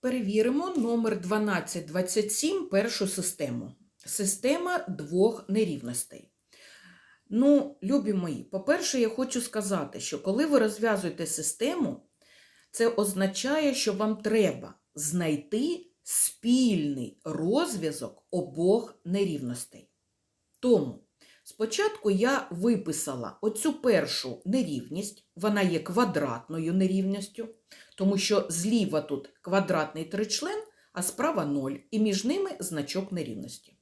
Перевіримо номер 1227 першу систему. Система двох нерівностей. Ну, любі мої, по-перше, я хочу сказати, що коли ви розв'язуєте систему, це означає, що вам треба знайти спільний розв'язок обох нерівностей. Тому спочатку я виписала оцю першу нерівність, вона є квадратною нерівністю, тому що зліва тут квадратний тричлен, а справа 0, і між ними значок нерівності.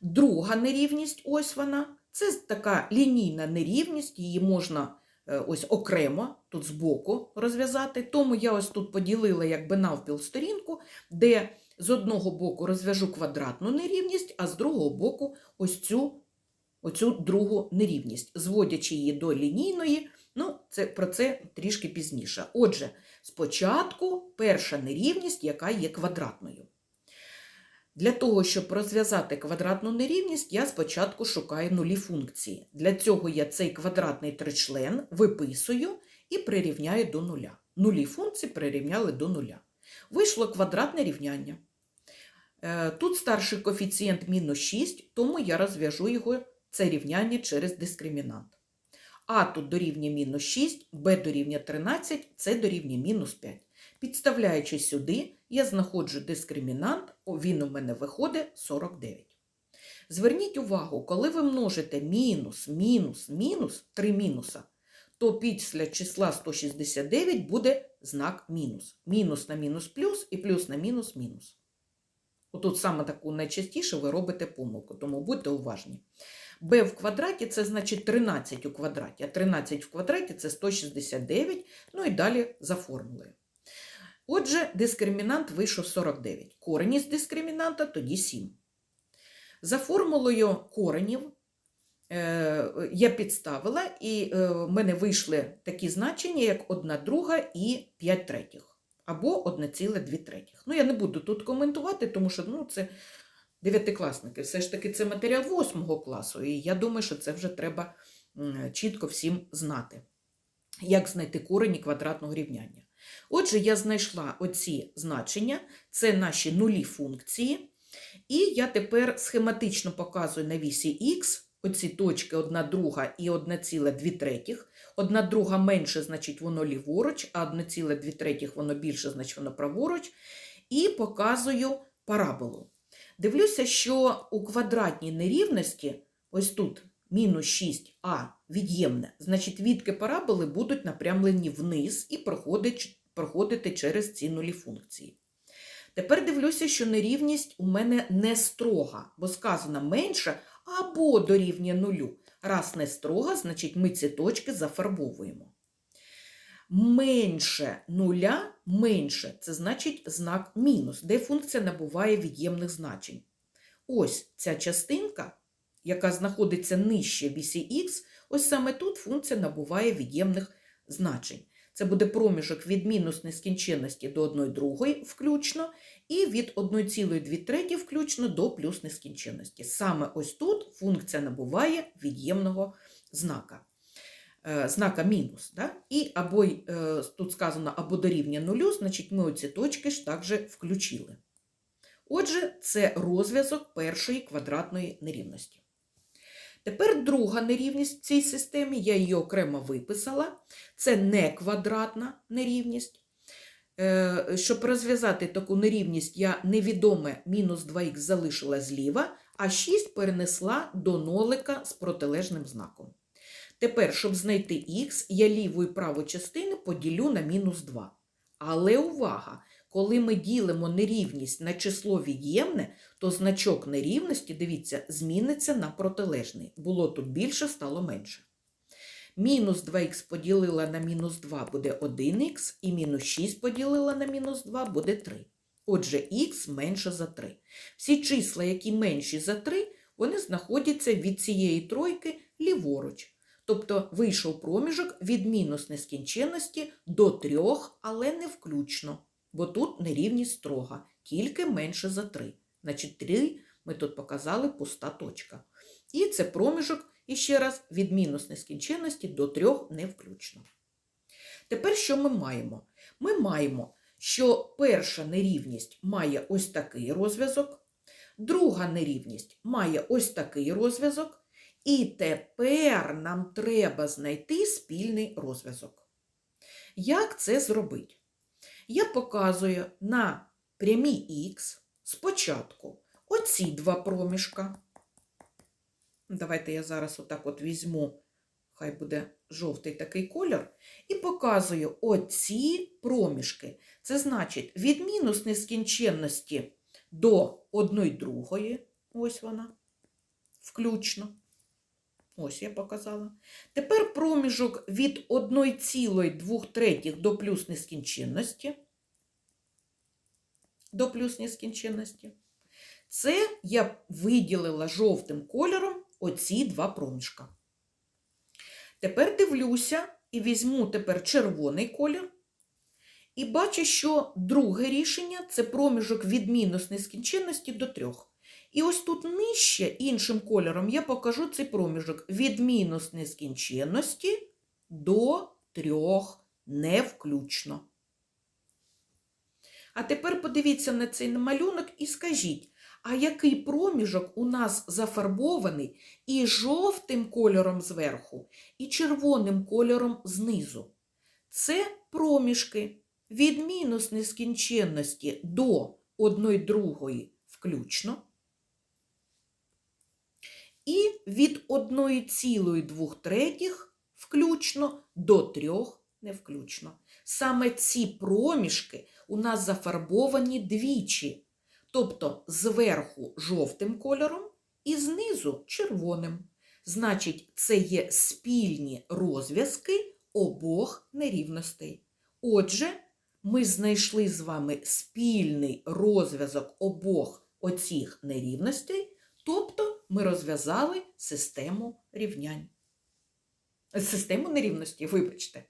Друга нерівність, ось вона, це така лінійна нерівність, її можна е, ось окремо тут збоку розв'язати. Тому я ось тут поділила якби навпіл сторінку, де з одного боку розв'яжу квадратну нерівність, а з другого боку ось цю, оцю другу нерівність, зводячи її до лінійної. Ну, це, про це трішки пізніше. Отже, спочатку перша нерівність, яка є квадратною. Для того, щоб розв'язати квадратну нерівність, я спочатку шукаю нулі функції. Для цього я цей квадратний тричлен виписую і прирівняю до нуля. Нулі функції прирівняли до нуля. Вийшло квадратне рівняння. Е, Тут старший коефіцієнт мінус 6, тому я розв'яжу його це рівняння через дискримінант. А тут дорівнює мінус 6, Б дорівнює 13, С дорівнює мінус 5. Підставляючи сюди, я знаходжу дискримінант, він у мене виходить 49. Зверніть увагу, коли ви множите мінус, мінус, мінус, 3 мінуса, то після числа 169 буде знак мінус. Мінус на мінус плюс і плюс на мінус мінус. Отут саме таку найчастіше ви робите помилку, тому будьте уважні. B в квадраті це значить 13 у квадраті, а 13 в квадраті це 169, ну і далі за формулою. Отже, дискримінант вийшов 49. Корень із дискримінанта тоді 7. За формулою коренів е, я підставила, і е, в мене вийшли такі значення, як 1 друга і 5 третіх, або 1,2 третіх. Ну, я не буду тут коментувати, тому що ну, це дев'ятикласники. Все ж таки, це матеріал 8 класу, і я думаю, що це вже треба чітко всім знати, як знайти корені квадратного рівняння. Отже, я знайшла оці значення, це наші нулі функції. І я тепер схематично показую на вісі х оці точки 1 друга і 1,2 третіх. Одна друга менше, значить воно ліворуч, а 1,2 третіх воно більше, значить воно праворуч. І показую параболу. Дивлюся, що у квадратній нерівності, ось тут мінус 6а від'ємне, значить відки параболи будуть напрямлені вниз і проходити через ці нулі функції. Тепер дивлюся, що нерівність у мене не строга, бо сказано менше або дорівнює нулю. Раз не строга, значить ми ці точки зафарбовуємо. Менше нуля, менше це значить знак мінус, де функція набуває від'ємних значень. Ось ця частинка, яка знаходиться нижче вісі х, ось саме тут функція набуває від'ємних значень. Це буде проміжок від мінус нескінченності до 1 другої включно, і від 1,2 треті включно до плюс нескінченності. Саме ось тут функція набуває від'ємного знака. Е, знака мінус. Да? І або е, тут сказано або дорівнює нулю, значить ми оці точки ж також включили. Отже, це розв'язок першої квадратної нерівності. Тепер друга нерівність в цій системі, я її окремо виписала. Це не квадратна нерівність. Е, Щоб розв'язати таку нерівність, я невідоме мінус 2х залишила зліва, а 6 перенесла до нолика з протилежним знаком. Тепер, щоб знайти х, я ліву і праву частину поділю на мінус 2. Але увага! Коли ми ділимо нерівність на число від'ємне, то значок нерівності, дивіться, зміниться на протилежний. Було тут більше, стало менше. Мінус 2х поділила на мінус 2 буде 1х, і мінус 6 поділила на мінус 2 буде 3. Отже, х менше за 3. Всі числа, які менші за 3, вони знаходяться від цієї тройки ліворуч. Тобто вийшов проміжок від мінус нескінченності до 3, але не включно. Бо тут нерівність строга, тільки менше за 3. Значить, 3 ми тут показали пуста точка. І це проміжок, іще раз, від мінус нескінченності до 3 не включно. Тепер що ми маємо? Ми маємо що перша нерівність має ось такий розв'язок, друга нерівність має ось такий розв'язок, і тепер нам треба знайти спільний розв'язок. Як це зробити? Я показую на прямій х спочатку оці два проміжка. Давайте я зараз отак от візьму, хай буде жовтий такий колір, і показую оці проміжки. Це значить від мінус нескінченності до 1 другої, ось вона, включно. Ось я показала. Тепер проміжок від 1,2 третіх до плюс нескінченності. До плюс нескінченності. Це я виділила жовтим кольором оці два проміжка. Тепер дивлюся і візьму тепер червоний колір. І бачу, що друге рішення це проміжок від мінус нескінченності до 3. І ось тут нижче іншим кольором я покажу цей проміжок від мінус нескінченності до 3 не включно. А тепер подивіться на цей малюнок і скажіть, а який проміжок у нас зафарбований і жовтим кольором зверху, і червоним кольором знизу? Це проміжки від мінус нескінченності до 1 другої включно. І від 1,2 третіх включно до 3 не включно. Саме ці проміжки у нас зафарбовані двічі, тобто зверху жовтим кольором і знизу червоним. Значить, це є спільні розв'язки обох нерівностей. Отже, ми знайшли з вами спільний розв'язок обох оцих нерівностей, тобто ми розв'язали систему рівнянь. Систему нерівності, вибачте.